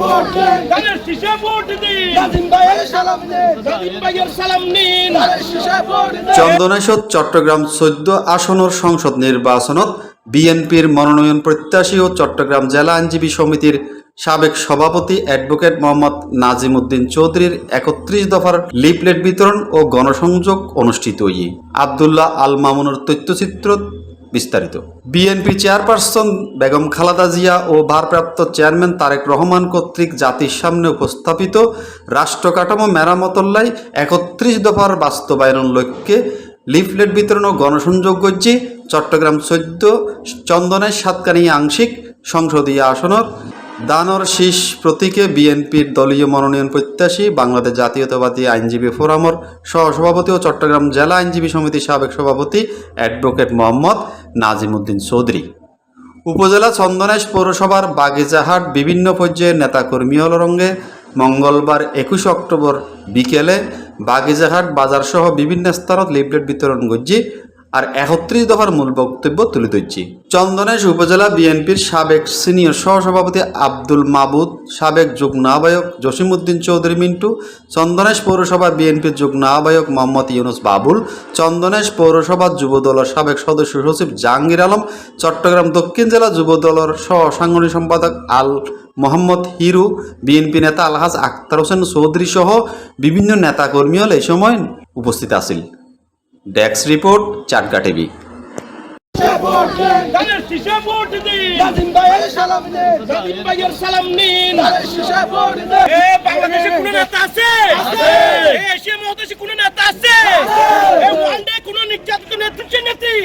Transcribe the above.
Vote দিন। ধানের শীষে ভোট দিন। নাজিম ভাইয়ের সালাম দিন। নাজিম ভাইয়ের সালাম নিন। ধানের শীষে ভোট দিন। চন্দনেশ্বর চট্টগ্রাম চোদ্দ আসনের সংসদ নির্বাচনত বিএনপির মনোনয়ন প্রত্যাশী ও চট্টগ্রাম জেলা আইনজীবী সমিতির সাবেক সভাপতি অ্যাডভোকেট মোহাম্মদ নাজিম উদ্দিন চৌধুরীর একত্রিশ দফার লিফলেট বিতরণ ও গণসংযোগ অনুষ্ঠিত আবদুল্লাহ আল মামুনের তথ্যচিত্র বিস্তারিত। বিএনপি চেয়ারপারসন বেগম খালাদা জিয়া ও ভারপ্রাপ্ত চেয়ারম্যান তারেক রহমান কর্তৃক জাতির সামনে উপস্থাপিত রাষ্ট্র কাঠামো মেরামতল্লাই একত্রিশ দফার বাস্তবায়ন লক্ষ্যে লিফলেট বিতরণ ও গণসংযোগ গজ্জি চট্টগ্রাম চোদ্দ, চন্দনের সাতকানি আংশিক সংসদীয় আসনত দানর শীষ প্রতীকে বিএনপির দলীয় মনোনয়ন প্রত্যাশী বাংলাদেশ জাতীয়তাবাদী আইনজীবী ফোরামর সহসভাপতি ও চট্টগ্রাম জেলা আইনজীবী সমিতির সাবেক সভাপতি অ্যাডভোকেট মোহাম্মদ নাজিমুদ্দিন চৌধুরী। উপজেলা চন্দনেশ পৌরসভার বাগিচাহাট বিভিন্ন পর্যায়ের নেতাকর্মী অলরঙ্গে মঙ্গলবার একুশ অক্টোবর বিকেলে বাগিচাহাট বাজারসহ বিভিন্ন স্থানত লিফলেট বিতরণ করছি। আর একত্রিশ দফার মূল বক্তব্য তুলে ধরছি। চন্দনেশ উপজেলা বিএনপির সাবেক সিনিয়র সহসভাপতি আব্দুল মাবুদ, সাবেক যুগ্ম আহ্বায়ক জসিমউদ্দিন চৌধুরী মিন্টু, চন্দনেশ পৌরসভা বিএনপির যুগ্ম আহ্বায়ক মোহাম্মদ ইউনুস বাবুল, চন্দনেশ পৌরসভা যুবদলের সাবেক সদস্য সচিব জাহাঙ্গীর আলম, চট্টগ্রাম দক্ষিণ জেলা যুবদলের সহ সাংগঠনিক সম্পাদক আল মোহাম্মদ হিরু, বিএনপি নেতা আলহাজ আক্তার হোসেন চৌধুরী সহ বিভিন্ন নেতাকর্মীও এই সময় উপস্থিত আছিল। Desk report Chatga TV. বাংলাদেশে কোন নেতা আছে? এশিয়া মহাদেশে কোনো নেতা আছে। এ ওয়ানডে কোন নির্যাতিত নেতৃত্বের নেত্রী?